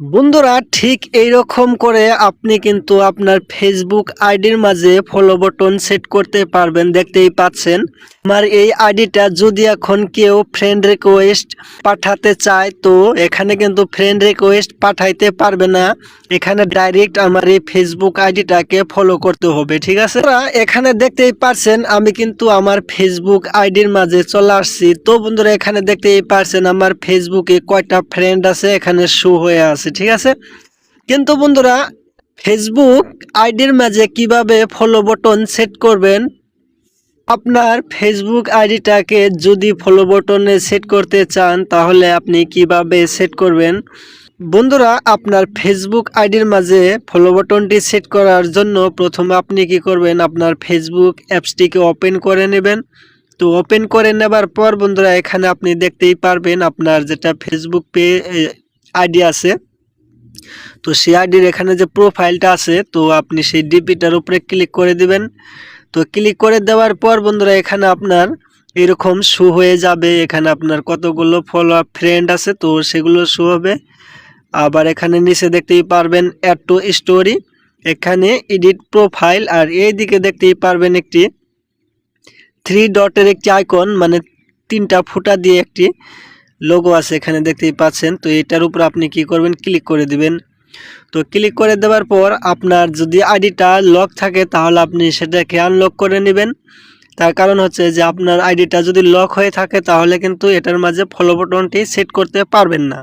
বন্ধুরা, ঠিক এই রকম করে আপনি কিন্তু আপনার ফেসবুক আইডির মাঝে ফলো বাটন সেট করতে পারবেন, দেখতেই পাচ্ছেন। আমার এই আইডিটা যদি এখন কেউ ফ্রেন্ড রিকোয়েস্ট পাঠাতে চায়, তো এখানে কিন্তু ফ্রেন্ড রিকোয়েস্ট পাঠাইতে পারবে না। এখানে ডাইরেক্ট আমার এই ফেসবুক আইডিটাকে ফলো করতে হবে, ঠিক আছে? এখানে দেখতেই পারছেন, আমি কিন্তু আমার ফেসবুক আইডির মাঝে চলে আসছি। তো বন্ধুরা, এখানে দেখতেই পারছেন, আমার ফেসবুকে কয়টা ফ্রেন্ড আছে, এখানে শো হয়ে আছে। ঠিক আছে? কিন্তু বন্ধুরা ফেসবুক আইডির মাঝে কীভাবে ফলো বটন সেট করবেন? আপনার ফেসবুক আইডিটাকে যদি ফলো বটনে সেট করতে চান, তাহলে আপনি কীভাবে সেট করবেন? বন্ধুরা, আপনার ফেসবুক আইডির মাঝে ফলো বটনটি সেট করার জন্য প্রথমে আপনি কি করবেন? আপনার ফেসবুক অ্যাপসটিকে ওপেন করে নেবেন। তো ওপেন করে নেবার পর বন্ধুরা, এখানে আপনি দেখতেই পারবেন আপনার যেটা ফেসবুক পে আইডি আছে। তো সেই আইডির এখানে যে প্রোফাইলটা আছে, তো আপনি সেই ডিপিটার উপরে ক্লিক করে দিবেন। তো ক্লিক করে দেওয়ার পর বন্ধুরা, এখানে আপনার এরকম শো হয়ে যাবে। এখানে আপনার কতগুলো ফলো ফ্রেন্ড আছে, তো সেগুলো শো হবে। আবার এখানে নিচে দেখতেই পারবেন অ্যাড টু স্টোরি এখানে এডিট প্রোফাইল আর এই দিকে দেখতেই পারবেন একটি থ্রি ডটের একটি আইকন মানে তিনটা ফুটা দিয়ে একটি লোগো আছে, এখানে দেখতেই পাচ্ছেন। তো এটার উপর আপনি কি করবেন ক্লিক করে দিবেন। তো ক্লিক করে দেওয়ার পর আপনার যদি আইডিটা লক থাকে, তাহলে আপনি সেটাকে আনলক করে নেবেন। তার কারণ হচ্ছে যে আপনার আইডিটা যদি লক হয়ে থাকে, তাহলে কিন্তু এটার মাঝে ফলো বটনটি সেট করতে পারবেন না।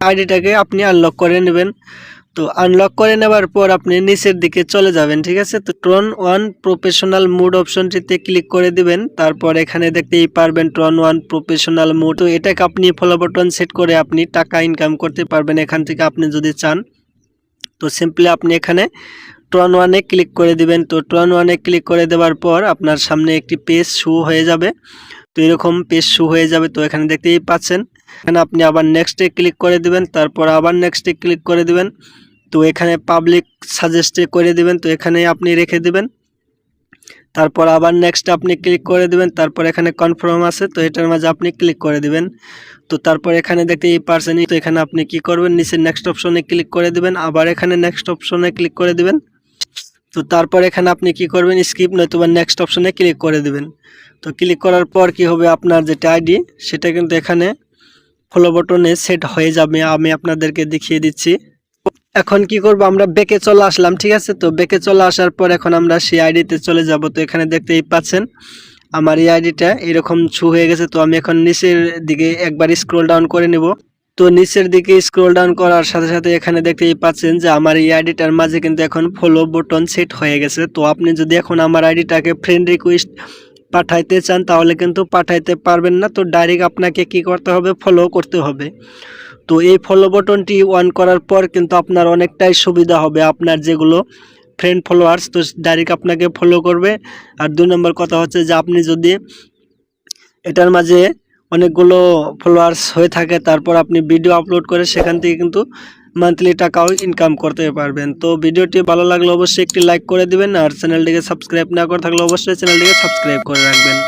আইডিটাকে আপনি আনলক করে নেবেন। তো আনলক করে নেবার পর আপনি নিচের দিকে চলে যাবেন, ঠিক আছে? তো ট্রন ওয়ান প্রফেশনাল মুড অপশনটিতে ক্লিক করে দিবেন। তারপর এখানে দেখতেই পারবেন ট্রন ওয়ান প্রফেশনাল মুড তো এটাকে আপনি ফলো বাটন সেট করে আপনি টাকা ইনকাম করতে পারবেন এখান থেকে আপনি যদি চান। তো সিম্পলি আপনি এখানে ট্রন ওয়ানে ক্লিক করে দিবেন। তো ট্রন ওয়ানে ক্লিক করে দেওয়ার পর আপনার সামনে একটি পেজ শু হয়ে যাবে। তো এরকম পেজ শু হয়ে যাবে। তো এখানে দেখতেই পাচ্ছেন। এখানে আপনি আবার নেক্সটে ক্লিক করে দিবেন। তারপর আবার নেক্সটে ক্লিক করে দিবেন। তো এখানে পাবলিক সাজেস্টে করে দিবেন, তো এখানে আপনি রেখে দিবেন। তারপর আবার নেক্সট আপনি ক্লিক করে দিবেন, তারপর এখানে কনফার্ম আছে, তো এটার মাঝে আপনি ক্লিক করে দিবেন। তো তারপর এখানে দেখতে এই পার্সেন তো এখানে আপনি কি করবেন, নিচে নেক্সট অপশনে ক্লিক করে দিবেন, আবার এখানে নেক্সট অপশনে ক্লিক করে দিবেন। তো তারপর এখানে আপনি কি করবেন স্কিপ নয়তো নেক্সট অপশনে ক্লিক করে দিবেন। তো ক্লিক করার পর কি হবে আপনার যেটা আইডি সেটা কিন্তু এখানে ফলো বটনে সেট হয়ে যাবে, আমি আপনাদেরকে দেখিয়ে দিচ্ছি। এখন কি করব? আমরা বেকে চলে আসলাম, ঠিক আছে? তো বেকে চলে আসার পর এখন আমরা সেই আইডিতে চলে যাব। তো এখানে দেখতেই পাচ্ছেন, আমার এই আইডিটা এরকম ছু হয়ে গেছে। তো আমি এখন নিচের দিকে একবার স্ক্রল ডাউন করে নেব। তো নিচের দিকে স্ক্রল ডাউন করার সাথে সাথে এখানে দেখতেই পাচ্ছেন যে আমার এই আইডিটার মাঝে কিন্তু এখন ফলো বটন সেট হয়ে গেছে। তো আপনি যদি এখন আমার আইডিটাকে ফ্রেন্ড রিকোয়েস্ট পাঠাইতে চান, তাহলে কিন্তু পাঠাইতে পারবেন না। তো ডাইরেক্ট আপনাকে কি করতে হবে? ফলো করতে হবে। তো এই ফলো বটনটি অন করার পর কিন্তু আপনার অনেকটাই সুবিধা হবে আপনার যেগুলো ফ্রেন্ড ফলোয়ার্স তো ডাইরেক্ট আপনাকে ফলো করবে। আর দুই নম্বর কথা হচ্ছে যে আপনি যদি এটার মাঝে অনেকগুলো ফলোয়ার্স হয়ে থাকে, তারপর আপনি ভিডিও আপলোড করে সেখান থেকে কিন্তু মান্থলি টাকাও ইনকাম করতে পারবেন। তো ভিডিওটি ভালো লাগলে অবশ্যই একটি লাইক করে দিবেন, আর চ্যানেলটিকে সাবস্ক্রাইব না করে থাকলে অবশ্যই চ্যানেলটিকে সাবস্ক্রাইব করে রাখবেন।